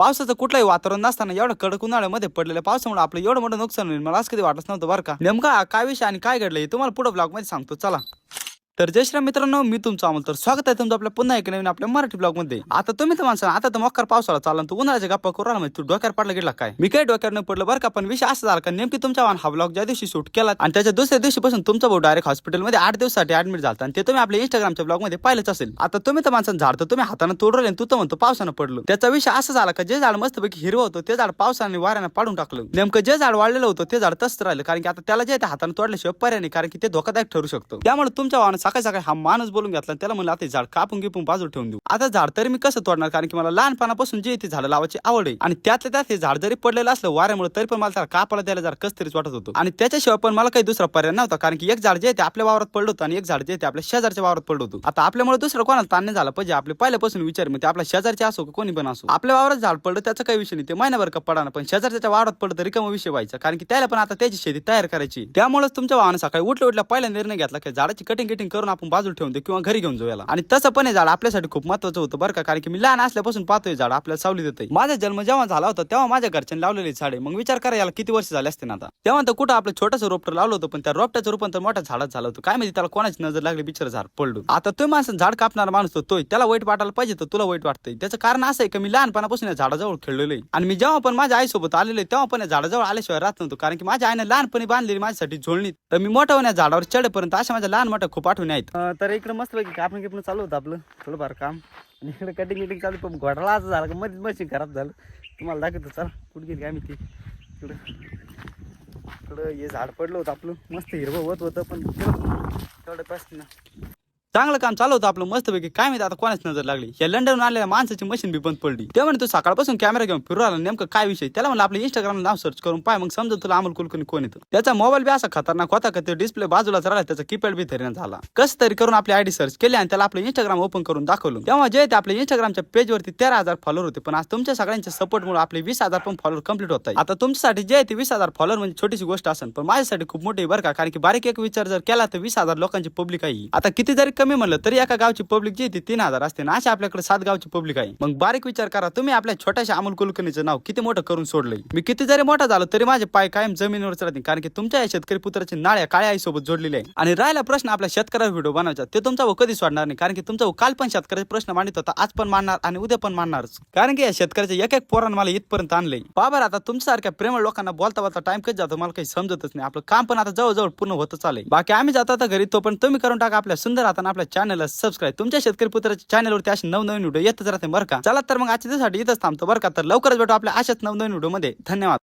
पावसाचं कुठलंही वातावरण नसताना एवढं कडक उन्हाळ्यामध्ये पडलेल्या पावसामुळे आपलं एवढं मोठं नुकसान होईल मला असं कधी वाटत नव्हतं बरं का. नेमका काय विषय आणि काय घडलं तुम्हाला पुढे ब्लॉगमध्ये सांगतो. चला. तर जय श्रीराम मित्रांनो मी तुमचा अमोल. तर स्वागत आहे तुमचं आपल्या पुन्हा एक नवीन आपल्या मराठी ब्लॉगमध्ये आता तुम्ही तर माणसं आता तर मकर पावसाळा चालला तू उन्हाळ्याच्या गप्पा करू राहिला म्हणजे तू डोक्यावर पडला गेला काय? मी काय डोक्यावर नाही पडलं बरं का पण विषय असं झाला का नेमकी तुमच्या वाहन हा ब्लॉग ज्या दिवशी शूट केला आणि त्याच्या दुसऱ्या दिवशीपासून तुमचा भाऊ डायरेक्ट हॉस्पिटलमध्ये आठ दिवसासाठी ऍडमिट झाला आणि ते तुम्ही आपल्या इंस्टाग्रामच्या ब्लॉगमध्ये पाहिलंच असेल. आता तुम्ही तर माणसानं झाड तर तुम्ही हाताने तोडलं आणि तू तर म्हणतो पावसानं पडलो. त्याचा विषय असा झाला का जे झाड मस्तपैकी हिरवं होतं ते झाड पावसाने वाऱ्याने पाडून टाकलं. नेमकं जे झाड वाढलेलं होतं ते झाड तसंच राहिलं कारण की आता त्याला जे हाताने तोडल्याशिवाय पर्याय नाही कारण की ते धोकादायक ठरू शकतो. त्यामुळे तुमच्या वाहन सकाळी सकाळी हा माणूस बोलून घेतला त्याला म्हणलं आता झाड कापून गिपून बाजूला ठेवून देऊ. आता झाड तरी मी कसं तोडणार? कारण की मला लहानपणापासून जे ते झाडं लावायची आवड आहे. आणि त्यातल्या त्यात हे झाड जरी पडलेलं असलं वाऱ्यामुळे तरी पण मला त्याला कापाला द्यायला जरा कस तरीच वाटत होतं. आणि त्याच्याशिवाय पण मला काही दुसरा पर्याय नव्हता. कारण की एक झाड जे आहे ते आपल्या वावरात पडलं होतं आणि एक झाड जे आहे ते आपल्या शेजारच्या वावरात पडलं होतं. आता आपल्यामुळे दुसरं कोणाला ताण नाही झाला. पाहिजे आपले पहिल्यापासून विचार म्हणजे आपल्या शेजारचे असो का कोणी पण असो. आपल्या वावरात झाड पडलं त्याचा काही विषय नाही. ते महिनाभर का पडाना पण शेजारच्या वावरात पडलं तरी कमी विषय व्हायचा. कारण की त्याला पण आता त्याची शेती तयार करायची त्यामुळेच तुमच्या वाहन सकाळी उठल्या उठल्या पहिला निर्णय घेतला की झाडाची कटिंग कटिंग करून आपण बाजूला ठेवून देऊ किंवा घरी घेऊन जाऊ याला. आणि तसं पण हे झाड आपल्यासाठी खूप महत्वाचं होतं बरं का कारण की मी लहान असल्यापासून पाहतोय झाड आपल्याला सावली देते माझा जन्म जेव्हा झाला होता तेव्हा माझ्या घरच्यांनी लावलेली झाडे मग विचार करा याला किती वर्ष झाले असते ना आता. तेव्हा तर कुठं आपलं छोटंसं रोपटं लावलं होतं पण त्या रोपट्याचं रूपांतर मोठ्या झाडात झालं होतं. काय माहिती त्याला कोणाची नजर लागली बिचार झाड पडलो. आता तो माणसं झाड कापणारा माणूस तो त्याला वाईट वाटायला पाहिजे तर तुला वाईट वाटतंय. त्याचं कारण असं आहे की मी लहानपणापासून या झाडाजवळ खेळलेलो आहे. आणि मी जेव्हा पण माझ्या आईसोबत आलेलो तेव्हा पण या झाडाजवळ आल्याशिवाय राहत नव्हतो. कारण की माझ्या आईने लहानपणी बांधलेली माझ्यासाठी झोळणी. तर मी मोठ्या होण्या झाडावर चढेपर्यंत अशा माझ्या लहान मोठ्या खूप आठवणी आहेत. तर इकडे मस्त पैकी कापण किपणं चालू होतं आपलं. थोडंफार काम. आणि इकडे कटिंग कटिंग चालू पण घोटाळा असं झाला का मध्येच मशीन खराब झालं. तुम्हाला दाखवतो चला. कुठे गेली आम्ही ती इकडं. इकडं हे झाड पडलं होतं आपलं. मस्त हिरवं होत होतं पण तेवढं पास ना चांगलं काम चालू होतं आपलं मस्तपैकी. काय माहिती आता कोणाच नजर लागली? या लंडन आलेल्या माणसाची मशीन बी बंद पडली. ते म्हणे तू सकाळपासून कॅमेरा घेऊन फिरू आला नेमकं काय विषय? त्याला म्हणलं आपलं इंस्टाग्राम नाव सर्च करून पाय मग समजा तुला अमोल कुलकर्णी कोण येतं. त्याचा मोबाईल बी असा खतरनाक होता का ते डिस्प्ले बाजूलाच राहिला त्याचा कीपॅड बी धरण झाला. कसं तरी करून आपली आयडी सर्च केली आणि त्याला आपलं इंस्टाग्राम ओपन करून दाखवलं. तेव्हा जे ते आपल्या इंस्टाग्रामच्या पेजवरती तेरा हजार फॉलोअर होते पण आज तुमच्या सगळ्यांच्या सपोर्टमुळे आपले वीस हजार पण फॉलोअर कंप्लीट होत आहे आता तुमच्यासाठी जे आहे ते वीस हजार फॉलोअर म्हणजे छोटीशी गोष्ट असेल पण माझ्यासाठी खूप मोठी बरं का कारण की बारीक एक विचार जर केला तर वीस हजार लोकांची पब्लिक आहे आता किती जरी कमी म्हणलं तरी एका गावची पब्लिक जी ती तीन हजार असते. ना अशी आपल्याकडे सात गावची पब्लिक आहे. मग बारीक विचार करा. तुम्ही आपल्या छोट्याशा अमोल कुलकर्णीचं नाव किती मोठं करून सोडलंय? मी किती जरी मोठा झालो तरी माझे पाय कायम जमिनीवरच राहतील. कारण की तुमच्या या शेतकरी पुत्राची नाळ्या काळ्या आईसोबत जोडलेली आहे. आणि राहिला प्रश्न आपल्या शेतकऱ्यावर व्हिडिओ बनवायचा. ते तुमचा भाऊ कधी सोडणार नाही. कारण की तुमचा काल पण शेतकऱ्याचे प्रश्न मांडित होता. आज पण मानणार आणि उद्या पण मानणारच कारण की या शेतकऱ्याच्या एक एक पोरानं मला इथपर्यंत आणलंय. बाबर आता तुमच्यासारख्या प्रेमळ लोकांना बोलता बोलता टाइम कधी जातो मला काही समजतच नाही. आपलं काम पण आता जवळजवळ पूर्ण होत चालेल बाकी आम्ही जातो आता घरी. तो पण तुम्ही करून टाका. आपल्या सुंदर हाताने आपल्या चॅनलला सबस्क्राईब तुमच्या शेतकरी पुत्राच्या चॅनलवरती असे नवनवीन व्हिडिओ येतच राहते बरं का? चला तर मग आजच्या दिवसासाठी इथंच थांबतो बरं का? तर लवकरच भेटू आपल्या अशाच नवनवीन व्हिडिओमध्ये. धन्यवाद.